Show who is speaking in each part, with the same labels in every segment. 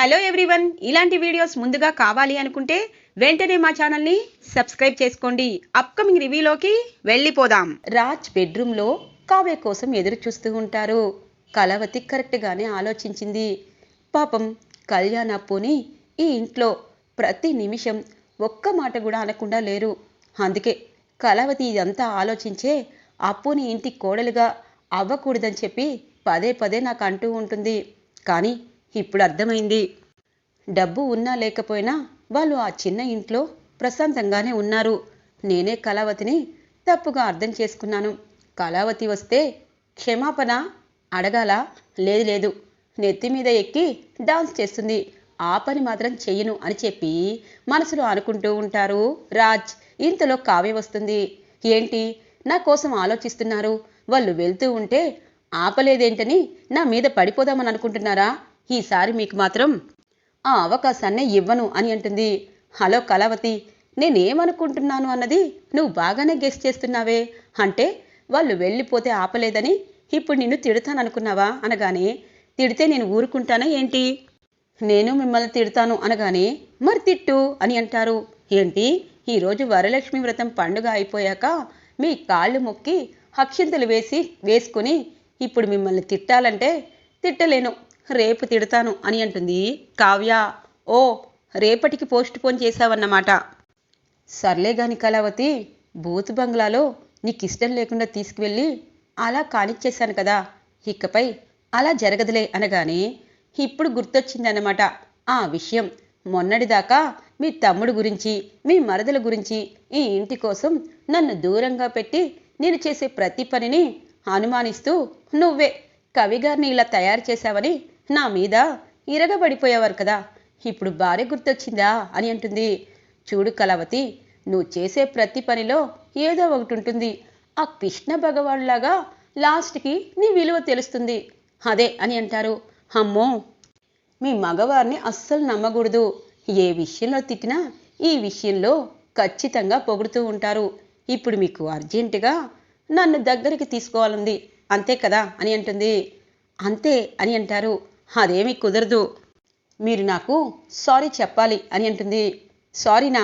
Speaker 1: Hello everyone ఇలాంటి videos ముందుగా కావాలి అనుకుంటే వెంటనే మా ఛానల్ని సబ్స్క్రైబ్ చేసుకోండి. అప్కమింగ్ రివ్యూలోకి వెళ్ళిపోదాం. రాజ్ బెడ్రూమ్లో కావ్య కోసం ఎదురు చూస్తూ ఉంటారు. కలవతి కరెక్ట్గానే ఆలోచించింది. పాపం కళ్యాణ్ అప్పుని ఈ ఇంట్లో ప్రతి నిమిషం ఒక్క మాట కూడా అనకుండా లేరు. అందుకే కలవతి ఇదంతా ఆలోచించే అప్పుని ఇంటి కోడలుగా అవ్వకూడదని చెప్పి పదే పదే నాకు అంటూ ఉంటుంది. కానీ ఇప్పుడు అర్థమైంది. డబ్బు ఉన్నా లేకపోయినా వాళ్ళు ఆ చిన్న ఇంట్లో ప్రశాంతంగానే ఉన్నారు. నేనే కళావతిని తప్పుగా అర్థం చేసుకున్నాను. కళావతి వస్తే క్షమాపణ అడగాల? లేదు లేదు. నెత్తి మీద ఎక్కి డాన్స్ చేస్తుంది. ఆ పని మాత్రం చెయ్యను అని చెప్పి మనసులో అనుకుంటూ ఉంటారు. రాజ్ ఇంతలో కావ్య వస్తుంది. ఏంటి? నా కోసం ఆలోచిస్తున్నారు. వాళ్ళు వెళ్తూ ఉంటే ఆపలేదేంటని నా మీద పడిపోదామని అనుకుంటున్నారా? ఈసారి మీకు మాత్రం ఆ అవకాశాన్నే ఇవ్వను అని అంటుంది. హలో కళావతి నేనేమనుకుంటున్నాను అన్నది నువ్వు బాగానే గెస్ చేస్తున్నావే. అంటే వాళ్ళు వెళ్ళిపోతే ఆపలేదని ఇప్పుడు నిన్ను తిడతాననుకున్నావా అనగానే తిడితే నేను ఊరుకుంటానా ఏంటి? నేను మిమ్మల్ని తిడతాను అనగానే మరి తిట్టు అని అంటారు. ఏంటి? ఈరోజు వరలక్ష్మి వ్రతం పండుగ అయిపోయాక మీ కాళ్ళు మొక్కి అక్షింతలు వేసి వేసుకుని ఇప్పుడు మిమ్మల్ని తిట్టాలంటే తిట్టలేను. రేపు తిడతాను అని అంటుంది. కావ్య ఓ రేపటికి పోస్ట్ పోన్ చేశావన్నమాట. సర్లే గాని కళావతి బూత్ బంగ్లాలో నీకు ఇష్టం లేకుండా తీసుకువెళ్ళి అలా కానిచ్చేశాను కదా ఇకపై అలా జరగదులే అనగానే ఇప్పుడు గుర్తొచ్చిందన్నమాట ఆ విషయం. మొన్నటిదాకా మీ తమ్ముడు గురించి మీ మరదల గురించి ఈ ఇంటి కోసం నన్ను దూరంగా పెట్టి నేను చేసే ప్రతి పనిని అనుమానిస్తూ నువ్వే కవిగారిని ఇలా తయారు చేశావని నా మీద ఇరగబడిపోయేవారు కదా. ఇప్పుడు భార్య గుర్తొచ్చిందా అని అంటుంది. చూడు కళావతి నువ్వు చేసే ప్రతి పనిలో ఏదో ఒకటి ఉంటుంది. ఆ కృష్ణ భగవాన్లాగా లాస్ట్కి నీ విలువ తెలుస్తుంది. అదే అని అంటారు. అమ్మో! మీ మగవారిని అస్సలు నమ్మకూడదు. ఏ విషయంలో తిట్టినా ఈ విషయంలో ఖచ్చితంగా పొగుడుతూ ఉంటారు. ఇప్పుడు మీకు అర్జెంటుగా నన్ను దగ్గరికి తీసుకోవాలంది. అంతే కదా అని అంటుంది. అంతే అని అంటారు. అదేమీ కుదరదు. మీరు నాకు సారీ చెప్పాలి అని అంటుంది. సారీనా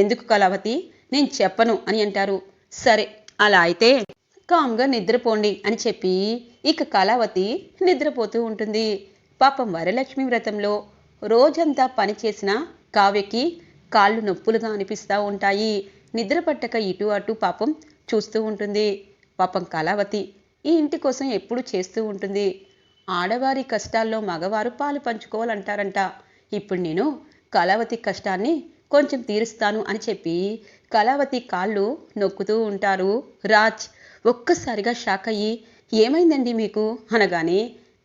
Speaker 1: ఎందుకు కళావతి? నేను చెప్పను అని అంటారు. సరే అలా అయితే కామ్గా నిద్రపోండి అని చెప్పి ఇక కళావతి నిద్రపోతూ ఉంటుంది. పాపం వరలక్ష్మి వ్రతంలో రోజంతా పని చేసిన కావ్యకి కాళ్ళు నొప్పులుగా అనిపిస్తూ ఉంటాయి. నిద్ర పట్టక ఇటు అటు పాపం చూస్తూ ఉంటుంది. పాపం కళావతి ఈ ఇంటి కోసం ఎప్పుడూ చేస్తూ ఉంటుంది. ఆడవారి కష్టాల్లో మగవారు పాలు పంచుకోవాలంటారంట. ఇప్పుడు నేను కళావతి కష్టాన్ని కొంచెం తీరుస్తాను అని చెప్పి కళావతి కాళ్ళు నొక్కుతూ ఉంటారు. రాజ్ ఒక్కసారిగా షాక్ అయ్యి ఏమైందండి మీకు? అనగానే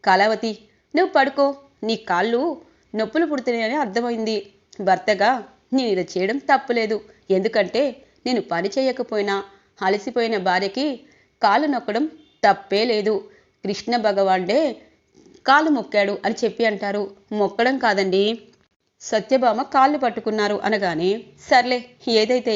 Speaker 1: కళావతి నువ్వు పడుకో నీ కాళ్ళు నొప్పులు పుడుతున్నాయని అర్థమైంది. భర్తగా నేను ఇలా చేయడం తప్పులేదు. ఎందుకంటే నేను పని చేయకపోయినా అలసిపోయిన భార్యకి కాళ్ళు నొక్కడం తప్పే లేదు. కృష్ణ భగవాన్డే కాళ్ళు మొక్కాడు అని చెప్పి అంటారు. మొక్కడం కాదండి. సత్యభామ కాళ్ళు పట్టుకున్నారు అనగానే సర్లే ఏదైతే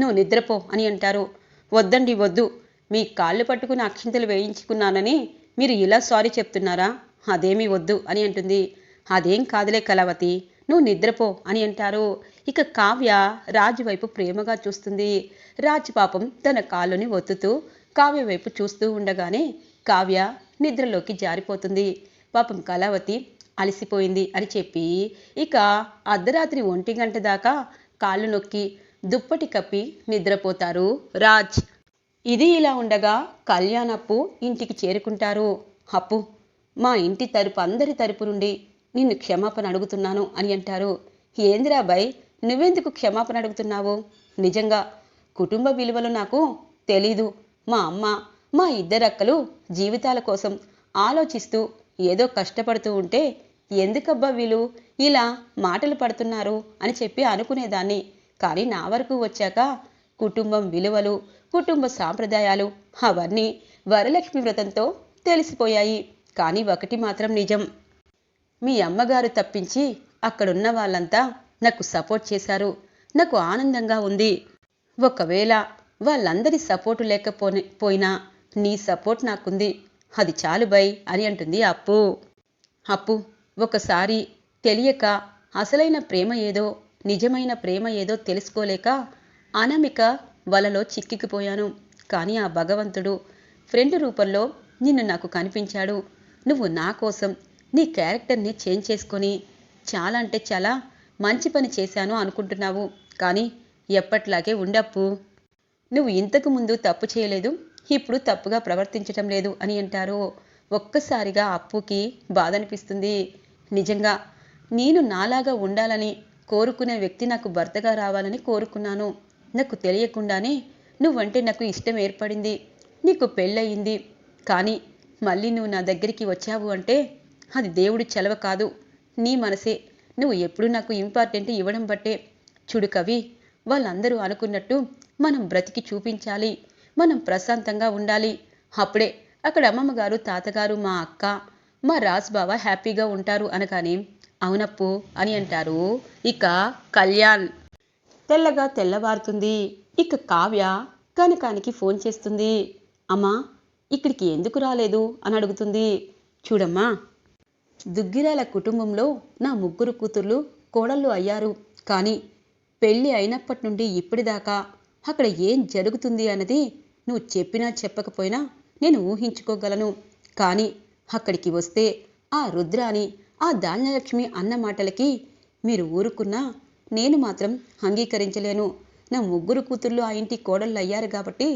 Speaker 1: నువ్వు నిద్రపో అని అంటారు. వద్దండి వద్దు. మీ కాళ్ళు పట్టుకుని అక్షింతలు వేయించుకున్నానని మీరు ఇలా సారీ చెప్తున్నారా? అదేమీ వద్దు అని అంటుంది. అదేం కాదులే కళావతి నువ్వు నిద్రపో అని అంటారు. ఇక కావ్య రాజు వైపు ప్రేమగా చూస్తుంది. రాజు పాపం తన కాళ్ళని ఒత్తుతూ కావ్య వైపు చూస్తూ ఉండగానే కావ్య నిద్రలోకి జారిపోతుంది. పాపం కళావతి అలసిపోయింది అని చెప్పి ఇక అర్ధరాత్రి ఒంటి గంట దాకా కాళ్ళు నొక్కి దుప్పటి కప్పి నిద్రపోతారు రాజ్. ఇది ఇలా ఉండగా కళ్యాణ్ అప్పు ఇంటికి చేరుకుంటారు. అప్పు మా ఇంటి తరపు అందరి తరపు నుండి నిన్ను క్షమాపణ అడుగుతున్నాను అని అంటారు. ఏందిరా బై నువ్వెందుకు క్షమాపణ అడుగుతున్నావు? నిజంగా కుటుంబ విలువలు నాకు తెలీదు. మా అమ్మ మా ఇద్దరక్కలు జీవితాల కోసం ఆలోచిస్తూ ఏదో కష్టపడుతూ ఉంటే ఎందుకబ్బా వీళ్ళు ఇలా మాటలు పడుతున్నారు అని చెప్పి అనుకునేదాన్ని. కానీ నా వరకు వచ్చాక కుటుంబం విలువలు కుటుంబ సాంప్రదాయాలు అవన్నీ వరలక్ష్మి వ్రతంతో తెలిసిపోయాయి. కానీ ఒకటి మాత్రం నిజం. మీ అమ్మగారు తప్పించి అక్కడున్న వాళ్ళంతా నాకు సపోర్ట్ చేశారు. నాకు ఆనందంగా ఉంది. ఒకవేళ వాళ్ళందరి సపోర్టు లేకపోయినా నీ సపోర్ట్ నాకుంది. అది చాలు బై అని అంటుంది అప్పు. అప్పు ఒకసారి తెలియక అసలైన ప్రేమ ఏదో నిజమైన ప్రేమ ఏదో తెలుసుకోలేక అనామిక వలలో చిక్కిపోయాను కానీ ఆ భగవంతుడు ఫ్రెండ్ రూపంలో నిన్ను నాకు కనిపించాడు. నువ్వు నా కోసం నీ క్యారెక్టర్ని చేంజ్ చేసుకొని చాలా అంటే చాలా మంచి పని చేశాను అనుకుంటున్నావు. కానీ ఎప్పట్లాగే ఉండప్పు. నువ్వు ఇంతకు ముందు తప్పు చేయలేదు. ఇప్పుడు తప్పుగా ప్రవర్తించటం లేదు అని అంటారు. ఒక్కసారిగా అప్పుకి బాధ అనిపిస్తుంది నిజంగా నేను నాలాగా ఉండాలని కోరుకునే వ్యక్తి నాకు భర్తగా రావాలని కోరుకున్నాను. నాకు తెలియకుండానే నువ్వంటే నాకు ఇష్టం ఏర్పడింది. నీకు పెళ్ళయింది. కానీ మళ్ళీ నువ్వు నా దగ్గరికి వచ్చావు అంటే అది దేవుడి చలవ కాదు. నీ మనసే. నువ్వు ఎప్పుడు నాకు ఇంపార్టెంట్ ఇవ్వడం బట్టే. చూడు కవి వాళ్ళందరూ అనుకున్నట్టు మనం బ్రతికి చూపించాలి. మనం ప్రశాంతంగా ఉండాలి. అప్పుడే అక్కడ అమ్మమ్మ గారు తాతగారు మా అక్క మా రాజ్ బావ హ్యాపీగా ఉంటారు అనగానే అవునప్పు అని అంటారు. ఇక కళ్యాణ్. తెల్లగా తెల్లవారుతుంది. ఇక కావ్య కనకానికి ఫోన్ చేస్తుంది. అమ్మా ఇక్కడికి ఎందుకు రాలేదు? అని అడుగుతుంది. చూడమ్మా దుగ్గిరాల కుటుంబంలో నా ముగ్గురు కూతుర్లు కోడళ్ళు అయ్యారు. కానీ పెళ్ళి అయినప్పటి నుండి ఇప్పటిదాకా అక్కడ ఏం జరుగుతుంది? అన్నది నువ్వు చెప్పినా చెప్పకపోయినా నేను ఊహించుకోగలను. కానీ అక్కడికి వస్తే ఆ రుద్రాని ఆ ధాన్యలక్ష్మి అన్న మాటలకి మీరు ఊరుకున్నా నేను మాత్రం అంగీకరించలేను. నా ముగ్గురు కూతుర్లు ఆ ఇంటి కోడళ్ళు అయ్యారు కాబట్టి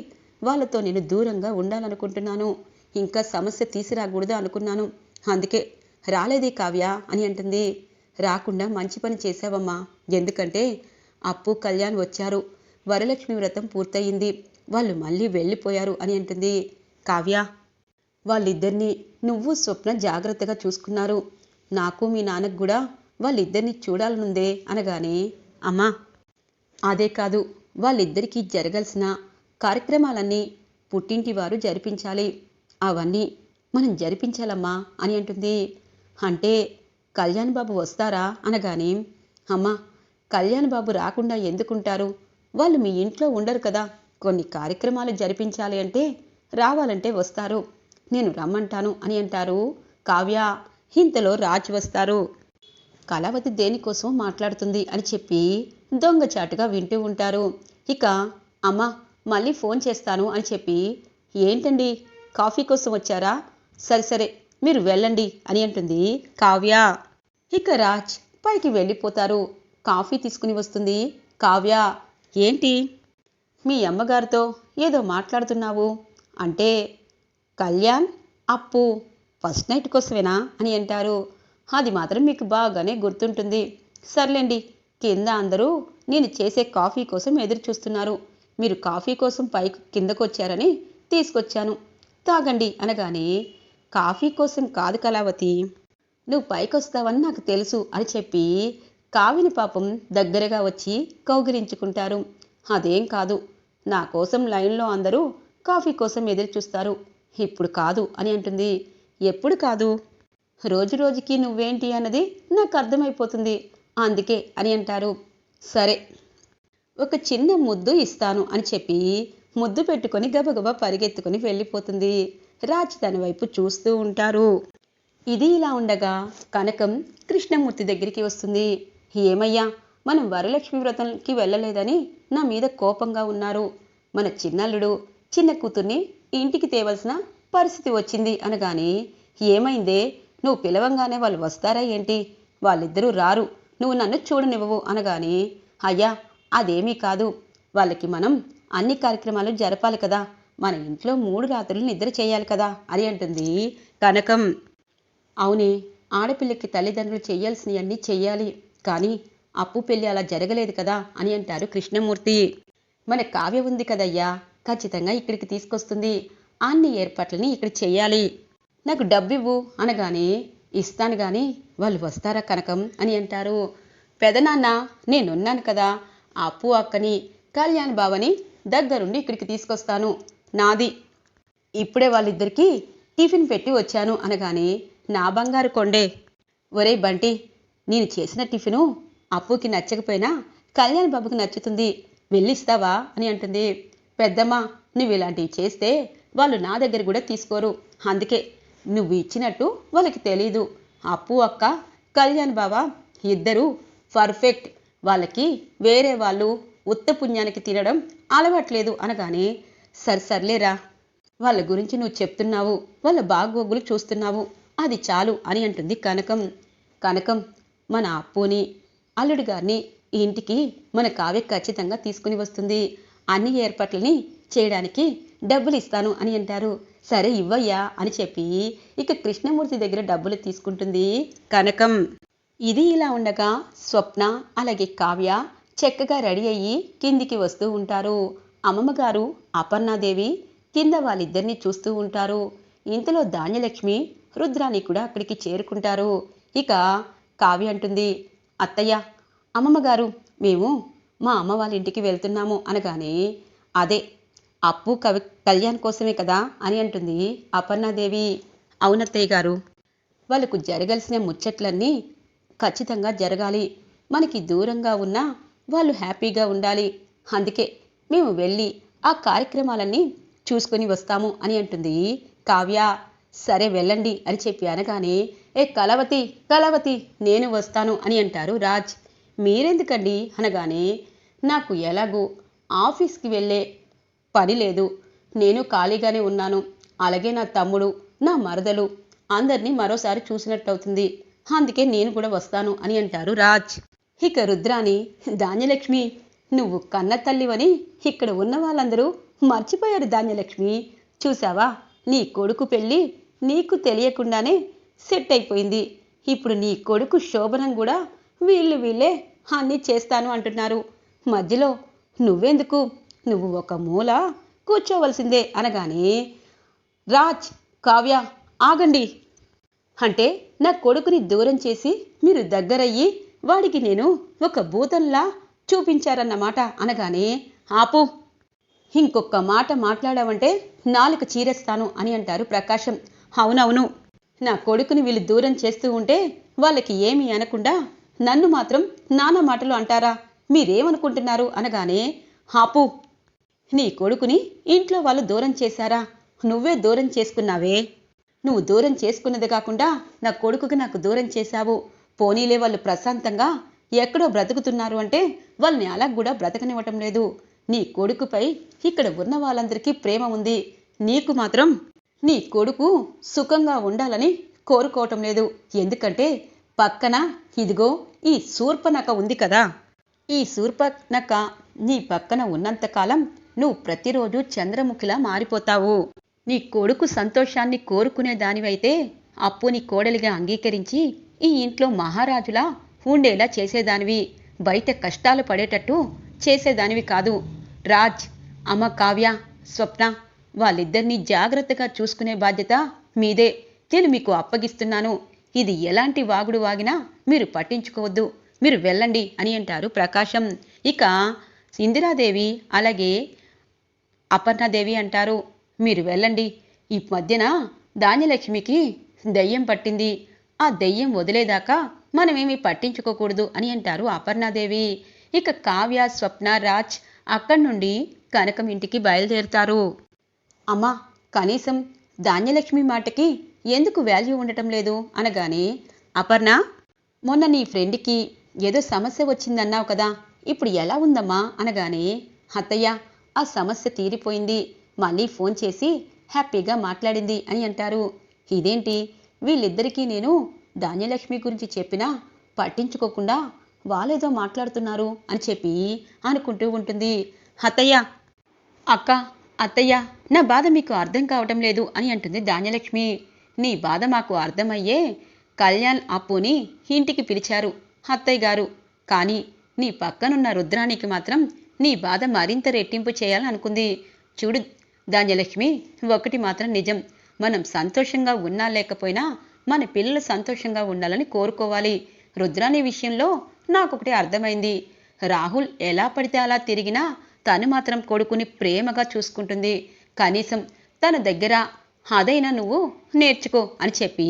Speaker 1: వాళ్ళతో నేను దూరంగా ఉండాలనుకుంటున్నాను. ఇంకా సమస్య తీసిరాకూడదు అనుకున్నాను. అందుకే రాలేదే కావ్య అని అంటుంది. రాకుండా మంచి పని చేశావమ్మా. ఎందుకంటే అప్పు కళ్యాణ్ వచ్చారు. వరలక్ష్మి వ్రతం పూర్తయింది. వాళ్ళు మళ్ళీ వెళ్ళిపోయారు అని అంటుంది కావ్య. వాళ్ళిద్దరినీ నువ్వు స్వప్న జాగ్రత్తగా చూసుకున్నారు. నాకు మీ నాన్నకు కూడా వాళ్ళిద్దరిని చూడాలనుందే అనగానే అమ్మా అదే కాదు వాళ్ళిద్దరికీ జరగాల్సిన కార్యక్రమాలన్నీ పుట్టింటి వారు జరిపించాలి. అవన్నీ మనం జరిపించాలమ్మా అని అంటుంది. అంటే కళ్యాణ్ బాబు వస్తారా అనగానే అమ్మా కళ్యాణ్ బాబు రాకుండా ఎందుకుంటారు? వాళ్ళు మీ ఇంట్లో ఉండరు కదా. కొన్ని కార్యక్రమాలు జరిపించాలి అంటే రావాలంటే వస్తారు. నేను రమ్మంటాను అని అంటారు. కావ్య ఇంతలో రాజ్ వస్తారు. కళావతి దేనికోసం మాట్లాడుతుంది అని చెప్పి దొంగచాటుగా వింటూ ఉంటారు. ఇక అమ్మ మళ్ళీ ఫోన్ చేస్తాను అని చెప్పి ఏంటండి కాఫీ కోసం వచ్చారా? సరే సరే మీరు వెళ్ళండి అని అంటుంది కావ్య. ఇక రాజ్ పైకి వెళ్ళిపోతారు. కాఫీ తీసుకుని వస్తుంది. కావ్య ఏంటి మీ అమ్మగారితో ఏదో మాట్లాడుతున్నావు? అంటే కళ్యాణ్ అప్పు ఫస్ట్ నైట్ కోసమేనా అని అంటారు. అది మాత్రం మీకు బాగానే గుర్తుంటుంది. సర్లేండి కింద అందరూ నేను చేసే కాఫీ కోసం ఎదురు చూస్తున్నారు మీరు కాఫీ కోసం పైకి కిందకు వచ్చారని తీసుకొచ్చాను. తాగండి అనగానే కాఫీ కోసం కాదు కళావతి నువ్వు పైకొస్తావని నాకు తెలుసు అని చెప్పి కావిని పాపం దగ్గరగా వచ్చి కౌగిలించుకుంటారు. అదేం కాదు. నా కోసం లైన్లో అందరూ కాఫీ కోసం ఎదురు చూస్తారు. ఇప్పుడు కాదు అని అంటుంది. ఎప్పుడు కాదు? రోజు రోజుకి నువ్వేంటి అన్నది నాకు అర్థమైపోతుంది. అందుకే అని అంటారు. సరే ఒక చిన్న ముద్దు ఇస్తాను అని చెప్పి ముద్దు పెట్టుకొని గబగబా పరిగెత్తుకొని వెళ్ళిపోతుంది. రాజ్ తన వైపు చూస్తూ ఉంటారు. ఇది ఇలా ఉండగా కనకం కృష్ణమూర్తి దగ్గరికి వస్తుంది. ఏమయ్యా మనం వరలక్ష్మి వ్రతంకి వెళ్ళలేదని నా మీద కోపంగా ఉన్నారు. మన చిన్నల్లుడు చిన్న కూతుర్ని ఇంటికి తేవలసిన పరిస్థితి వచ్చింది అనగాని ఏమైందే? నువ్వు పిలవంగానే వాళ్ళు వస్తారా ఏంటి? వాళ్ళిద్దరూ రారు. నువ్వు నన్ను చూడనివ్వవు అనగాని అయ్యా అదేమీ కాదు. వాళ్ళకి మనం అన్ని కార్యక్రమాలు జరపాలి కదా. మన ఇంట్లో మూడు రాత్రులు నిద్ర చేయాలి కదా అని అంటుంది కనకం. అవునే ఆడపిల్లకి తల్లిదండ్రులు చేయాల్సినవన్నీ చెయ్యాలి కానీ అప్పు పెళ్ళి అలా జరగలేదు కదా అని అంటారు కృష్ణమూర్తి. మన కావ్య ఉంది కదయ్యా ఖచ్చితంగా ఇక్కడికి తీసుకొస్తుంది. అన్ని ఏర్పాట్లని ఇక్కడ చెయ్యాలి నాకు డబ్బివ్వు అనగానే ఇస్తాను గాని వాళ్ళు వస్తారా కనకం అని అంటారు. పెదనాన్న నేనున్నాను కదా ఆ అప్పు అక్కని కళ్యాణ్ బావని దగ్గరుండి ఇక్కడికి తీసుకొస్తాను. నాది. ఇప్పుడే వాళ్ళిద్దరికీ టిఫిన్ పెట్టి వచ్చాను అనగానే నా బంగారు కొండే. ఒరే బంటి నేను చేసిన టిఫిను అప్పుకి నచ్చకపోయినా కళ్యాణ్ బాబుకి నచ్చుతుంది. వెళ్ళిస్తావా? అని అంటుంది. పెద్దమ్మ నువ్వు ఇలాంటివి చేస్తే వాళ్ళు నా దగ్గర కూడా తీసుకోరు. అందుకే నువ్వు ఇచ్చినట్టు వాళ్ళకి తెలీదు. అప్పు అక్క కళ్యాణ్ బావ ఇద్దరు పర్ఫెక్ట్. వాళ్ళకి వేరే వాళ్ళు ఉత్త పుణ్యానికి తినడం అలవాట్లేదు అనగానే సరి సర్లేరా వాళ్ళ గురించి నువ్వు చెప్తున్నావు. వాళ్ళ బాగోగులు చూస్తున్నావు. అది చాలు అని అంటుంది కనకం. కనకం మన అప్పుని అల్లుడు గారిని ఈ ఇంటికి మన కావ్య ఖచ్చితంగా తీసుకుని వస్తుంది. అన్ని ఏర్పాట్లని చేయడానికి డబ్బులు ఇస్తాను అని అంటారు. సరే ఇవ్వయ్యా అని చెప్పి ఇక కృష్ణమూర్తి దగ్గర డబ్బులు తీసుకుంటుంది కనకం. ఇది ఇలా ఉండగా స్వప్న అలాగే కావ్య చక్కగా రెడీ అయ్యి కిందికి వస్తూ ఉంటారు. అమ్మమ్మగారు అపర్ణాదేవి కింద వాళ్ళిద్దరిని చూస్తూ ఉంటారు. ఇంతలో ధాన్యలక్ష్మి రుద్రాని కూడా అక్కడికి చేరుకుంటారు. ఇక కావ్య అంటుంది అత్తయ్య అమ్మమ్మ గారు మేము మా అమ్మ వాళ్ళ ఇంటికి వెళ్తున్నాము అనగానే అదే అప్పు కవి కళ్యాణ్ కోసమే కదా అని అంటుంది అపర్ణాదేవి. అవునత్తయ్య గారు వాళ్ళకు జరగాల్సిన ముచ్చట్లన్నీ ఖచ్చితంగా జరగాలి. మనకి దూరంగా ఉన్నా వాళ్ళు హ్యాపీగా ఉండాలి. అందుకే మేము వెళ్ళి ఆ కార్యక్రమాలన్నీ చూసుకొని వస్తాము అని అంటుంది కావ్య. సరే వెళ్ళండి అని చెప్పి అనగానే ఏ కలవతి కలవతి నేను వస్తాను అని అంటారు రాజ్. మీరెందుకండి? అనగానే నాకు ఎలాగూ ఆఫీస్కి వెళ్ళే పని లేదు. నేను ఖాళీగానే ఉన్నాను. అలాగే నా తమ్ముడు నా మరదలు అందరినీ మరోసారి చూసినట్టవుతుంది. అందుకే నేను కూడా వస్తాను అని అంటారు రాజ్. ఇక రుద్రాని ధాన్యలక్ష్మి నువ్వు కన్న తల్లివని ఇక్కడ ఉన్న వాళ్ళందరూ మర్చిపోయారు ధాన్యలక్ష్మి. చూసావా నీ కొడుకు పెళ్ళి నీకు తెలియకుండానే సెట్ అయిపోయింది ఇప్పుడు నీ కొడుకు శోభనం కూడా వీళ్ళు వీళ్ళే అన్నీ చేస్తాను అంటున్నారు. మధ్యలో నువ్వెందుకు? నువ్వు ఒక మూల కూర్చోవలసిందే అనగానే రాజ్ కావ్య ఆగండి. అంటే నా కొడుకుని దూరం చేసి మీరు దగ్గరయ్యి వాడికి నేను ఒక భూతంలా చూపించారన్నమాట అనగానే ఆపు. ఇంకొక మాట మాట్లాడావంటే నాలుక చీరేస్తాను అని అంటారు ప్రకాశం. అవునవును. నా కొడుకుని వీళ్ళు దూరం చేస్తూ ఉంటే వాళ్ళకి ఏమీ అనకుండా నన్ను మాత్రం నానా మాటలు అంటారా? మీరేమనుకుంటున్నారు? అనగానే హాపు నీ కొడుకుని ఇంట్లో వాళ్ళు దూరం చేశారా? నువ్వే దూరం చేసుకున్నావే. నువ్వు దూరం చేసుకున్నది కాకుండా నా కొడుకుకి నాకు దూరం చేశావు. పోనీలే వాళ్ళు ప్రశాంతంగా ఎక్కడో బ్రతుకుతున్నారు అంటే వాళ్ళని అలా కూడా బ్రతకనివ్వటం లేదు. నీ కొడుకుపై ఇక్కడ ఉన్న వాళ్ళందరికీ ప్రేమ ఉంది. నీకు మాత్రం నీ కొడుకు సుఖంగా ఉండాలని కోరుకోవటం లేదు. ఎందుకంటే పక్కన ఇదిగో ఈ శూర్పనక ఉంది కదా. ఈ శూర్పనక నీ పక్కన ఉన్నంతకాలం నువ్వు ప్రతిరోజు చంద్రముఖిలా మారిపోతావు. నీ కొడుకు సంతోషాన్ని కోరుకునే దానివైతే అప్పుని కోడలిగా అంగీకరించి ఈ ఇంట్లో మహారాజులా ఉండేలా చేసేదానివి. బయట కష్టాలు పడేటట్టు చేసేదానివి కాదు. రాజ్ అమ్మ కావ్య స్వప్న వాళ్ళిద్దరినీ జాగ్రత్తగా చూసుకునే బాధ్యత మీదే. నేను మీకు అప్పగిస్తున్నాను. ఇది ఎలాంటి వాగుడు వాగినా మీరు పట్టించుకోవద్దు. మీరు వెళ్ళండి అని అంటారు ప్రకాశం. ఇక ఇందిరాదేవి అలాగే అపర్ణాదేవి అంటారు. మీరు వెళ్ళండి. ఈ మధ్యన ధాన్యలక్ష్మికి దెయ్యం పట్టింది. ఆ దెయ్యం వదిలేదాకా మనమేమీ పట్టించుకోకూడదు అని అంటారు అపర్ణాదేవి. ఇక కావ్య స్వప్న రాజ్ అక్కడి నుండి కనకం ఇంటికి బయలుదేరుతారు. అమ్మా కనీసం ధాన్యలక్ష్మి మాటకి ఎందుకు వాల్యూ ఉండటం లేదు? అనగానే అపర్ణ మొన్న నీ ఫ్రెండ్కి ఏదో సమస్య వచ్చిందన్నావు కదా ఇప్పుడు ఎలా ఉందమ్మా? అనగానే అత్తయ్య ఆ సమస్య తీరిపోయింది మళ్ళీ ఫోన్ చేసి హ్యాపీగా మాట్లాడింది అని అంటారు. ఇదేంటి? వీళ్ళిద్దరికీ నేను ధాన్యలక్ష్మి గురించి చెప్పినా పట్టించుకోకుండా వాళ్ళేదో మాట్లాడుతున్నారు అని చెప్పి అనుకుంటూ ఉంటుంది. అత్తయ్య అక్క అత్తయ్య నా బాధ మీకు అర్థం కావటం లేదు అని అంటుంది ధాన్యలక్ష్మి. నీ బాధ మాకు అర్థమయ్యే కళ్యాణ్ అప్పుని ఇంటికి పిలిచారు అత్తయ్య గారు. కానీ నీ పక్కనున్న రుద్రానికి మాత్రం నీ బాధ మరింత రెట్టింపు చేయాలనుకుంది చూడు ధాన్యలక్ష్మి ఒకటి మాత్రం నిజం. మనం సంతోషంగా ఉన్నా లేకపోయినా మన పిల్లలు సంతోషంగా ఉండాలని కోరుకోవాలి. రుద్రాని విషయంలో నాకొకటి అర్థమైంది. రాహుల్ ఎలా పడితే అలా తిరిగినా తను మాత్రం కొడుకుని ప్రేమగా చూసుకుంటుంది. కనీసం తన దగ్గర అదైనా నువ్వు నేర్చుకో అని చెప్పి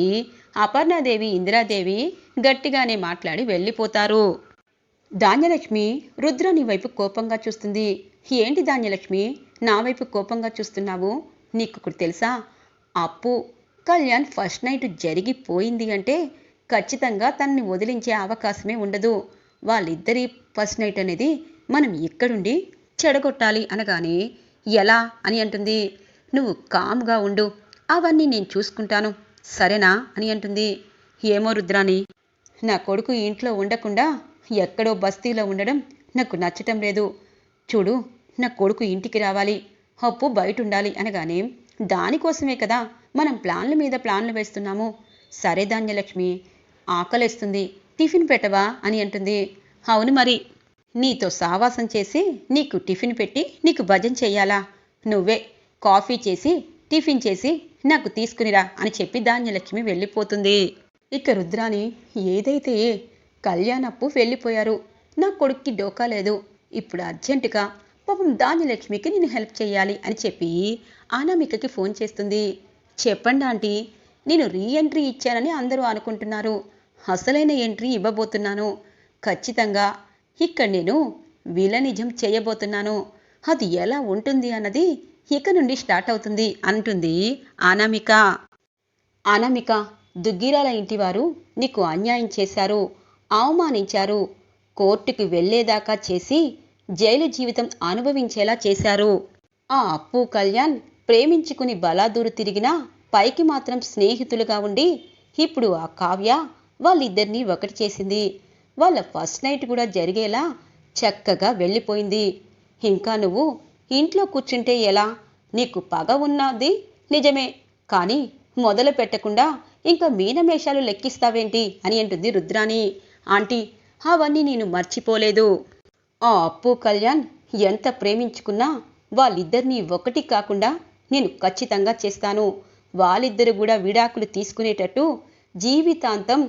Speaker 1: అపర్ణాదేవి ఇందిరాదేవి గట్టిగానే మాట్లాడి వెళ్ళిపోతారు. ధాన్యలక్ష్మి రుద్రాని వైపు కోపంగా చూస్తుంది. ఏంటి ధాన్యలక్ష్మి నా వైపు కోపంగా చూస్తున్నావు? నీకు తెలుసా? అప్పు కళ్యాణ్ ఫస్ట్ నైట్ జరిగిపోయింది అంటే ఖచ్చితంగా తనని వదిలించే అవకాశమే ఉండదు. వాళ్ళిద్దరి ఫస్ట్ నైట్ అనేది మనం ఇక్కడుండి చెడగొట్టాలి అనగానే ఎలా? అని అంటుంది. నువ్వు కామ్గా ఉండు అవన్నీ నేను చూసుకుంటాను సరేనా? అని అంటుంది. ఏమో రుద్రాని నా కొడుకు ఇంట్లో ఉండకుండా ఎక్కడో బస్తీలో ఉండడం నాకు నచ్చటం లేదు. చూడు నా కొడుకు ఇంటికి రావాలి అప్పు బయట ఉండాలి అనగానే దానికోసమే కదా మనం ప్లాన్ల మీద ప్లాన్లు వేస్తున్నాము. సరే ధాన్యలక్ష్మి ఆకలేస్తుంది టిఫిన్ పెట్టవా? అని అంటుంది. అవును మరి నీతో సావాసం చేసి నీకు టిఫిన్ పెట్టి నీకు భజన చెయ్యాలా నువ్వే కాఫీ చేసి టిఫిన్ చేసి నాకు తీసుకునిరా అని చెప్పి ధాన్యలక్ష్మి వెళ్ళిపోతుంది. ఇక రుద్రాని ఏదైతే కళ్యాణప్పు వెళ్ళిపోయారు నా కొడుక్కి డోకా లేదు. ఇప్పుడు అర్జెంటుగా పాపం ధాన్యలక్ష్మికి నేను హెల్ప్ చేయాలి అని చెప్పి అనామికకి ఫోన్ చేస్తుంది. చెప్పండి ఆంటీ నేను రీ ఎంట్రీ ఇచ్చానని అందరూ అనుకుంటున్నారు. అసలైన ఎంట్రీ ఇవ్వబోతున్నాను. ఖచ్చితంగా ఇక్కడ నేను విలనిజం చేయబోతున్నాను. అది ఎలా ఉంటుంది అన్నది ఇక నుండి స్టార్ట్ అవుతుంది అంటుంది అనామిక. అనామిక దుగ్గిరాల ఇంటివారు నీకు అన్యాయం చేశారు అవమానించారు కోర్టుకి వెళ్ళేదాకా చేసి జైలు జీవితం అనుభవించేలా చేశారు. ఆ అప్పు కళ్యాణ్ ప్రేమించుకుని బలాదూరు తిరిగినా పైకి మాత్రం స్నేహితులుగా ఉండి ఇప్పుడు ఆ కావ్య వాళ్ళిద్దరినీ ఒకటి చేసింది. వాళ్ళ ఫస్ట్ నైట్ కూడా జరిగేలా చక్కగా వెళ్ళిపోయింది. ఇంకా నువ్వు ఇంట్లో కూర్చుంటే ఎలా? నీకు పగ ఉన్నది? నిజమే. కానీ మొదలు పెట్టకుండా ఇంకా మీనమేషాలు లెక్కిస్తావేంటి అని అంటుంది రుద్రాని ఆంటీ అవన్నీ నేను మర్చిపోలేదు. ఆ అప్పు కళ్యాణ్ ఎంత ప్రేమించుకున్నా వాళ్ళిద్దరినీ ఒకటి కాకుండా నేను ఖచ్చితంగా చేస్తాను. వాళ్ళిద్దరు కూడా విడాకులు తీసుకునేటట్టు జీవితాంతం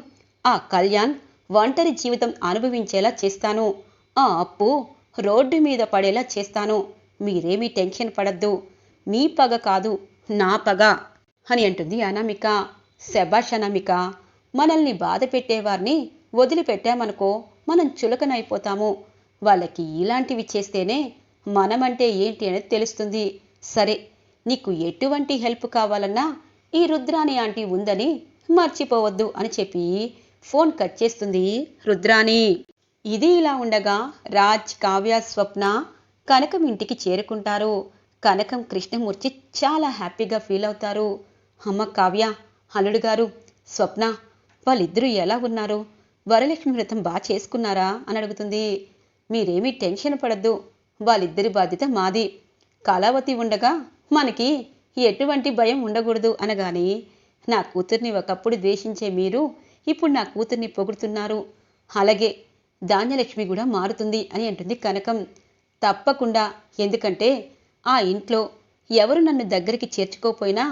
Speaker 1: ఆ కళ్యాణ్ ఒంటరి జీవితం అనుభవించేలా చేస్తాను. ఆ అప్పు రోడ్డు మీద పడేలా చేస్తాను. మీరేమీ టెన్షన్ పడద్దు. మీ పగ కాదు నా పగ అని అంటుంది అనామిక. శబాష్ అనామిక మనల్ని బాధ పెట్టేవారిని వదిలిపెట్టామనుకో మనం చులకనైపోతాము. వాళ్ళకి ఇలాంటివి చేస్తేనే మనమంటే ఏంటి అనేది తెలుస్తుంది. సరే నీకు ఎటువంటి హెల్ప్ కావాలన్నా ఈ రుద్రాని ఆంటీ ఉందని మర్చిపోవద్దు అని చెప్పి ఫోన్ కట్ చేస్తుంది. రుద్రాణి ఇది ఇలా ఉండగా రాజ్ కావ్య స్వప్న కనకం ఇంటికి చేరుకుంటారు. కనకం కృష్ణమూర్తి చాలా హ్యాపీగా ఫీల్ అవుతారు. అమ్మ కావ్య అల్లుడు గారు స్వప్న వాళ్ళిద్దరూ ఎలా ఉన్నారు? వరలక్ష్మి వ్రతం బాగా చేసుకున్నారా? అని అడుగుతుంది. మీరేమీ టెన్షన్ పడద్దు. వాళ్ళిద్దరి బాధ్యత మాది. కళావతి ఉండగా మనకి ఎటువంటి భయం ఉండకూడదు అనగాని నా కూతుర్ని ఒకప్పుడు ద్వేషించే మీరు ఇప్పుడు నా కూతుర్ని పొగుడుతున్నారు. అలాగే ధాన్యలక్ష్మి కూడా మారుతుంది అని అంటుంది కనకం. తప్పకుండా ఎందుకంటే ఆ ఇంట్లో ఎవరు నన్ను దగ్గరికి చేర్చుకోపోయినా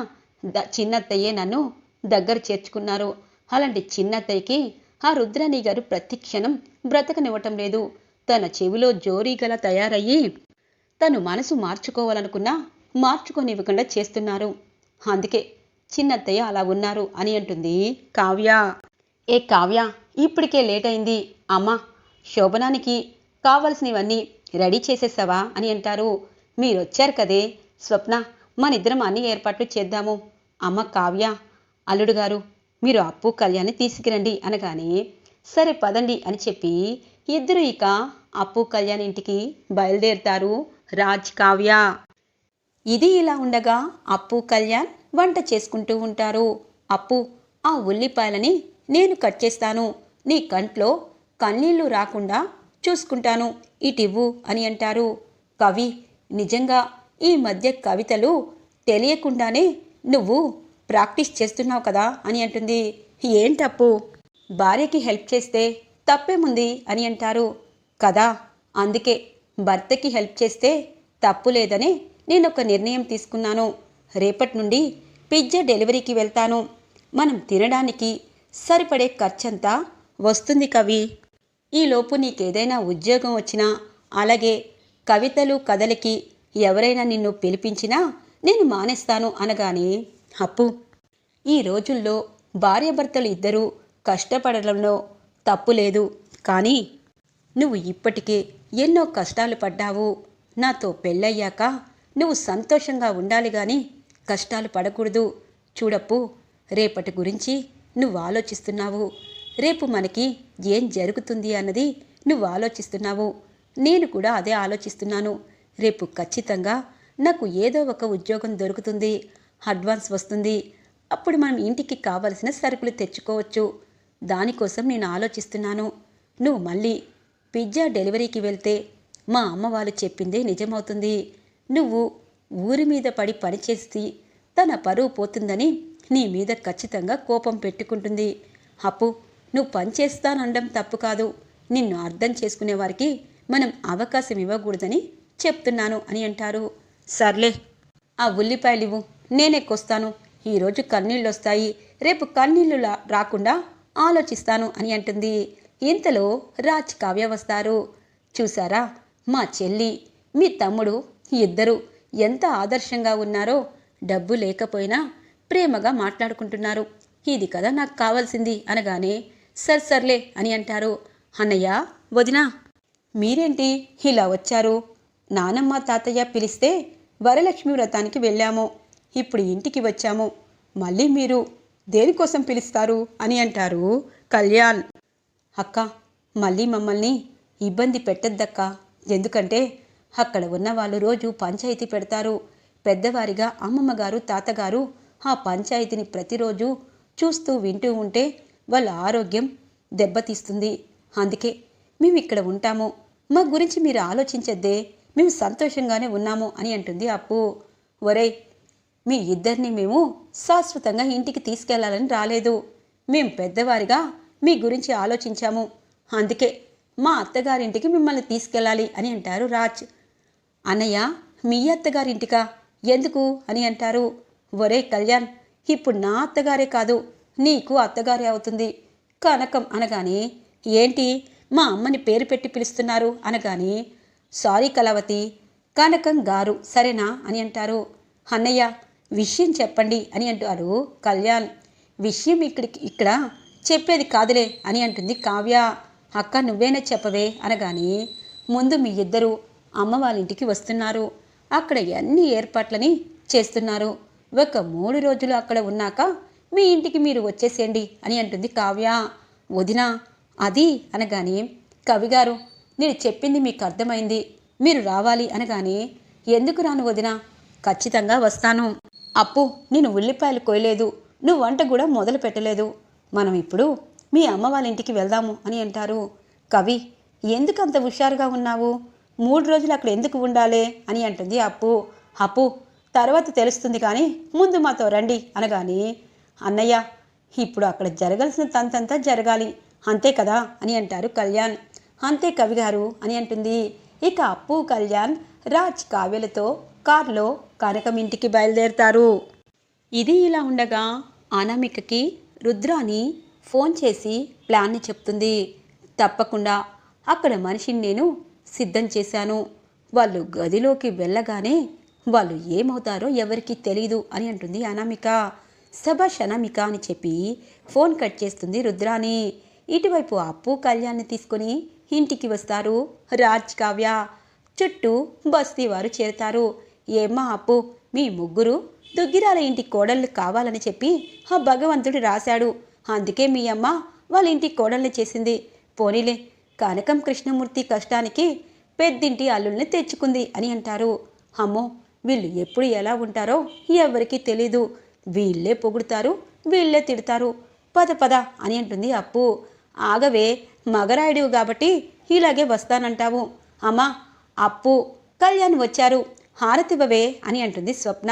Speaker 1: ద చిన్నత్తయ్యే నన్ను దగ్గర చేర్చుకున్నారు. అలాంటి చిన్నత్తయ్యకి ఆ రుద్రాణి గారు ప్రతి క్షణం బ్రతకనివ్వటం లేదు. తన చెవిలో జోరీగల తయారయ్యి తను మనసు మార్చుకోవాలనుకున్నా మార్చుకొనివ్వకుండా చేస్తున్నారు. అందుకే చిన్నత్తయ్య అలా ఉన్నారు అని అంటుంది కావ్య. ఏ కావ్య? ఇప్పటికే లేట్ అయింది అమ్మా శోభనానికి కావలసినవన్నీ రెడీ చేసేసావా అని అంటారు. మీరు వచ్చారు కదే. స్వప్న మనిద్దరం అన్ని ఏర్పాట్లు చేద్దాము. అమ్మ కావ్య అల్లుడు గారు మీరు అప్పు కళ్యాణి తీసుకురండి అనగానే సరే పదండి అని చెప్పి ఇద్దరు ఇక అప్పు కళ్యాణ్ ఇంటికి బయలుదేరుతారు రాజ్ కావ్య. ఇది ఇలా ఉండగా అప్పు కళ్యాణ్ వంట చేసుకుంటూ ఉంటారు. అప్పు ఆ ఉల్లిపాయలని నేను కట్ చేస్తాను. నీ కంట్లో కన్నీళ్ళు రాకుండా చూసుకుంటాను. ఇటివ్వు అని అంటారు. కవి నిజంగా ఈ మధ్య కవితలు తెలియకుండానే నువ్వు ప్రాక్టీస్ చేస్తున్నావు కదా అని అంటుంది. ఏంటప్పు భార్యకి హెల్ప్ చేస్తే తప్పేముంది అని అంటారు. కదా అందుకే భర్తకి హెల్ప్ చేస్తే తప్పు లేదని నేను ఒక నిర్ణయం తీసుకున్నాను. రేపటి నుండి పిజ్జా డెలివరీకి వెళ్తాను. మనం తినడానికి సరిపడే ఖర్చంతా వస్తుంది కవి. ఈలోపు నీకేదైనా ఉద్యోగం వచ్చినా అలాగే కవితలు కథలకి ఎవరైనా నిన్ను పిలిపించినా నేను మానేస్తాను అనగానే అప్పు. ఈ రోజుల్లో భార్యాభర్తలు ఇద్దరూ కష్టపడడంలో తప్పు లేదు. కానీ నువ్వు ఇప్పటికే ఎన్నో కష్టాలు పడ్డావు. నాతో పెళ్ళయ్యాక నువ్వు సంతోషంగా ఉండాలి కానీ కష్టాలు పడకూడదు. చూడప్పు రేపటి గురించి నువ్వు ఆలోచిస్తున్నావు రేపు మనకి ఏం జరుగుతుంది అన్నది నువ్వు ఆలోచిస్తున్నావు నేను కూడా అదే ఆలోచిస్తున్నాను. రేపు ఖచ్చితంగా నాకు ఏదో ఒక ఉద్యోగం దొరుకుతుంది. అడ్వాన్స్ వస్తుంది. అప్పుడు మనం ఇంటికి కావలసిన సరుకులు తెచ్చుకోవచ్చు. దానికోసం నేను ఆలోచిస్తున్నాను. నువ్వు మళ్ళీ పిజ్జా డెలివరీకి వెళ్తే మా అమ్మ వాళ్ళు చెప్పిందే నిజమవుతుంది. నువ్వు ఊరి మీద పడి పనిచేసి తన పరువు పోతుందని నీ మీద ఖచ్చితంగా కోపం పెట్టుకుంటుంది. అప్పు నువ్వు పనిచేస్తానడం తప్పు కాదు. నిన్ను అర్థం చేసుకునే వారికి మనం అవకాశం ఇవ్వకూడదని చెప్తున్నాను అని అంటారు. సర్లే ఆ ఉల్లిపాయలు ఇవ్వు. నేనే కొస్తాను. ఈరోజు కన్నీళ్ళు వస్తాయి. రేపు కన్నీళ్ళు రాకుండా ఆలోచిస్తాను అని అంటుంది. ఇంతలో రాజ్ కావ్య వస్తారు. చూసారా మా చెల్లి మీ తమ్ముడు ఇద్దరు ఎంత ఆదర్శంగా ఉన్నారో డబ్బు లేకపోయినా ప్రేమగా మాట్లాడుకుంటున్నారు. ఇది కదా నాకు కావాల్సింది అనగానే సర్ సర్లే అని అంటారు. అన్నయ్య వదినా మీరేంటి ఇలా వచ్చారు? నానమ్మ తాతయ్య పిలిస్తే వరలక్ష్మి వ్రతానికి వెళ్ళాము. ఇప్పుడు ఇంటికి వచ్చాము. మళ్ళీ మీరు దేనికోసం పిలుస్తారు? అని అంటారు కళ్యాణ్. అక్క మళ్ళీ మమ్మల్ని ఇబ్బంది పెట్టద్దక్క. ఎందుకంటే అక్కడ ఉన్న వాళ్ళు రోజు పంచాయతీ పెడతారు. పెద్దవారిగా అమ్మమ్మగారు తాతగారు ఆ పంచాయతీని ప్రతిరోజు చూస్తూ వింటూ ఉంటే వాళ్ళ ఆరోగ్యం దెబ్బతీస్తుంది. అందుకే మేము ఇక్కడ ఉంటాము. మా గురించి మీరు ఆలోచించద్దే. మేము సంతోషంగానే ఉన్నాము అని అంటుంది అప్పు. ఒరేయ్ మీ ఇద్దరిని మేము శాశ్వతంగా ఇంటికి తీసుకెళ్ళాలని రాలేదు. మేము పెద్దవారిగా మీ గురించి ఆలోచించాము. అందుకే మా అత్తగారింటికి మిమ్మల్ని తీసుకెళ్ళాలి అని అంటారు రాజ్. అన్నయ్య మీ అత్తగారింటికా? ఎందుకు? అని అంటారు. ఒరే కళ్యాణ్ ఇప్పుడు నా అత్తగారే కాదు నీకు అత్తగారే అవుతుంది. కనకం అనగానే ఏంటి? మా అమ్మని పేరు పెట్టి పిలుస్తున్నారు అనగానే సారీ కలవతి కనకం గారు సరేనా? అని అంటారు. అన్నయ్య విషయం చెప్పండి అని అంటారు కళ్యాణ్. విషయం ఇక్కడికి ఇక్కడ చెప్పేది కాదులే అని అంటుంది కావ్య. అక్క నువ్వేనా చెప్పవే? అనగానే ముందు మీ ఇద్దరు అమ్మ వాళ్ళ ఇంటికి వస్తున్నారు. అక్కడ అన్ని ఏర్పాట్లని చేస్తున్నారు. ఒక మూడు రోజులు అక్కడ ఉన్నాక మీ ఇంటికి మీరు వచ్చేసేయండి అని అంటుంది కావ్య. వదినా అది అనగానే కవిగారు నేను చెప్పింది మీకు అర్థమైంది. మీరు రావాలి అనగానే ఎందుకు రాను వదినా? ఖచ్చితంగా వస్తాను. అప్పు నేను ఉల్లిపాయలు కోయలేదు. నువ్వు వంట కూడా మొదలు పెట్టలేదు. మనం ఇప్పుడు మీ అమ్మ వాళ్ళ ఇంటికి వెళ్దాము అని అంటారు. కవి ఎందుకు అంత హుషారుగా ఉన్నావు? మూడు రోజులు అక్కడ ఎందుకు ఉండాలి? అని అంటుంది అప్పు. అప్పు తర్వాత తెలుస్తుంది కానీ ముందు మాతో రండి అనగానే అన్నయ్య ఇప్పుడు అక్కడ జరగాల్సిన తంతంతా జరగాలి. అంతే కదా? అని అంటారు కళ్యాణ్. అంతే కవి గారు అని అంటుంది. ఇక అప్పు కళ్యాణ్ రాజ్ కావ్యలతో కారులో కనకం ఇంటికి బయలుదేరుతారు. ఇది ఇలా ఉండగా అనామికకి రుద్రాని ఫోన్ చేసి ప్లాన్ని చెప్తుంది. తప్పకుండా అక్కడ మనిషిని నేను సిద్ధం చేశాను. వాళ్ళు గదిలోకి వెళ్ళగానే వాళ్ళు ఏమవుతారో ఎవరికీ తెలీదు అని అంటుంది అనామిక. సభాష్ అనామిక అని చెప్పి ఫోన్ కట్ చేస్తుంది రుద్రాని. ఇటువైపు అప్పు కళ్యాణ్ని తీసుకొని ఇంటికి వస్తారు రాజ్ కావ్య. చుట్టూ బస్తీ వారు చేరుతారు. ఏమ్మా అప్పు మీ ముగ్గురు దుగ్గిరాల ఇంటి కోడళ్ళు కావాలని చెప్పి ఆ భగవంతుడు రాశాడు. అందుకే మీ అమ్మ వాళ్ళ ఇంటి కోడల్ని చేసింది. పోనీలే కనకం కృష్ణమూర్తి కష్టానికి పెద్దింటి అల్లుల్ని తెచ్చుకుంది అని అంటారు. అమ్మో వీళ్ళు ఎప్పుడు ఎలా ఉంటారో ఎవరికీ తెలీదు. వీళ్ళే పొగుడుతారు వీళ్ళే తిడతారు. పద పద అని అంటుంది అప్పు. ఆగవే మగరాయుడు కాబట్టి ఇలాగే వస్తానంటావు. అమ్మా అప్పు కళ్యాణ్ వచ్చారు. హారతివ్వవే అని అంటుంది స్వప్న.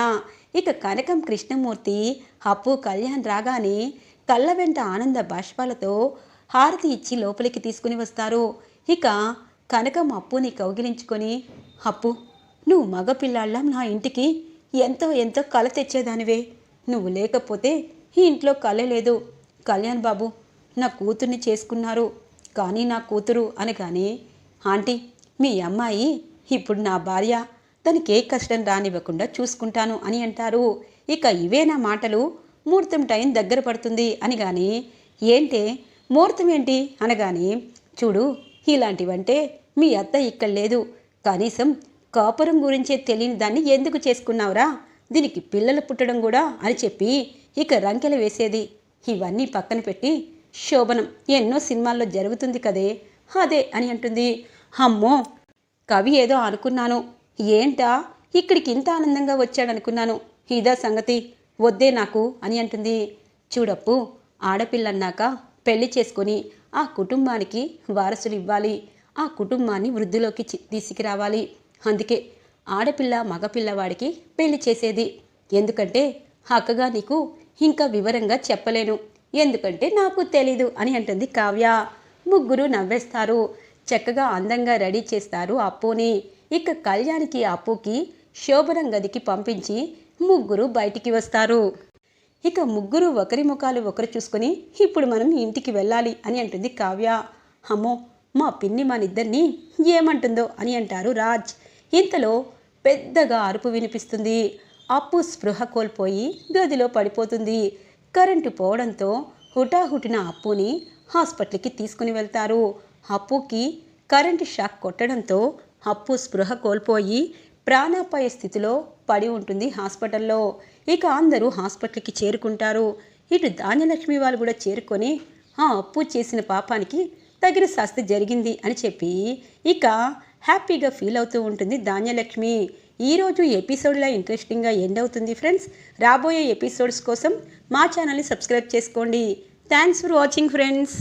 Speaker 1: ఇక కనకం కృష్ణమూర్తి అప్పు కళ్యాణ్ రాగానే కళ్ళ వెంట ఆనంద బాష్పాలతో హారతి ఇచ్చి లోపలికి తీసుకుని వస్తారు. ఇక కనకం అప్పుని కౌగిలించుకొని అప్పు నువ్వు మగపిల్లాళ్ళం నా ఇంటికి ఎంతో ఎంతో కళ తెచ్చేదానివే. నువ్వు లేకపోతే ఈ ఇంట్లో కళ లేదు. కళ్యాణ్ బాబు నా కూతుర్ని చేసుకున్నారు. కానీ నా కూతురు అనగానే ఆంటీ మీ అమ్మాయి ఇప్పుడు నా భార్య. తనకి ఏ కష్టం రానివ్వకుండా చూసుకుంటాను అని అంటారు. ఇక ఇవే నా మాటలు. ముహూర్తం టైం దగ్గర పడుతుంది అనగానే ఏంటే? ముహూర్తం ఏంటి? అనగానే చూడు ఇలాంటివంటే మీ అత్త ఇక్కడ లేదు. కనీసం కాపురం గురించే తెలియని దాన్ని ఎందుకు చేసుకున్నావురా? దీనికి పిల్లలు పుట్టడం కూడా అని చెప్పి ఇక రంకెలు వేసేది. ఇవన్నీ పక్కన పెట్టి శోభనం ఎన్నో సినిమాల్లో జరుగుతుంది కదే. అదే అని అంటుంది. అమ్మో! కవి ఏదో అనుకున్నాను. ఏంటా? ఇక్కడికి ఇంత ఆనందంగా వచ్చాడనుకున్నాను. ఇదా సంగతి. వద్దే నాకు అని అంటుంది. చూడప్పు ఆడపిల్లన్నాక పెళ్ళి చేసుకొని ఆ కుటుంబానికి వారసులు ఇవ్వాలి ఆ కుటుంబాన్ని వృద్ధిలోకి తీసుకురావాలి. అందుకే ఆడపిల్ల మగపిల్లవాడికి పెళ్ళి చేసేది. ఎందుకంటే అక్కగా నీకు ఇంకా వివరంగా చెప్పలేను. ఎందుకంటే నాకు తెలీదు అని అంటుంది కావ్య. ముగ్గురు నవ్వేస్తారు. చక్కగా అందంగా రెడీ చేస్తారు అప్పుని. ఇక కళ్యాణికి అప్పుకి శోభనం గదికి పంపించి ముగ్గురు బయటికి వస్తారు. ఇక ముగ్గురు ఒకరి ముఖాలు ఒకరు చూసుకొని ఇప్పుడు మనం ఇంటికి వెళ్ళాలి అని అంటుంది కావ్య. అమ్మో మా పిన్ని మనిద్దరిని ఏమంటుందో అని అంటారు రాజ్. ఇంతలో పెద్దగా అరుపు వినిపిస్తుంది. అప్పు స్పృహ కోల్పోయి గదిలో పడిపోతుంది. కరెంటు పోవడంతో హుటాహుటిన అప్పుని హాస్పిటల్కి తీసుకుని వెళ్తారు. అప్పుకి కరెంటు షాక్ కొట్టడంతో అప్పు స్పృహ కోల్పోయి ప్రాణాపాయ స్థితిలో పడి ఉంటుంది హాస్పిటల్లో. ఇక అందరూ హాస్పిటల్కి చేరుకుంటారు. ఇటు ధాన్యలక్ష్మి వాళ్ళు కూడా చేరుకొని ఆ అప్పు చేసిన పాపానికి తగిన శాస్తి జరిగింది అని చెప్పి ఇక హ్యాపీగా ఫీల్ అవుతూ ఉంటుంది ధాన్యలక్ష్మి. ఈరోజు ఎపిసోడ్లో ఇంట్రెస్టింగ్గా ఎండ్ అవుతుంది ఫ్రెండ్స్. రాబోయే ఎపిసోడ్స్ కోసం మా ఛానల్ని సబ్స్క్రైబ్ చేసుకోండి. Thanks for watching friends.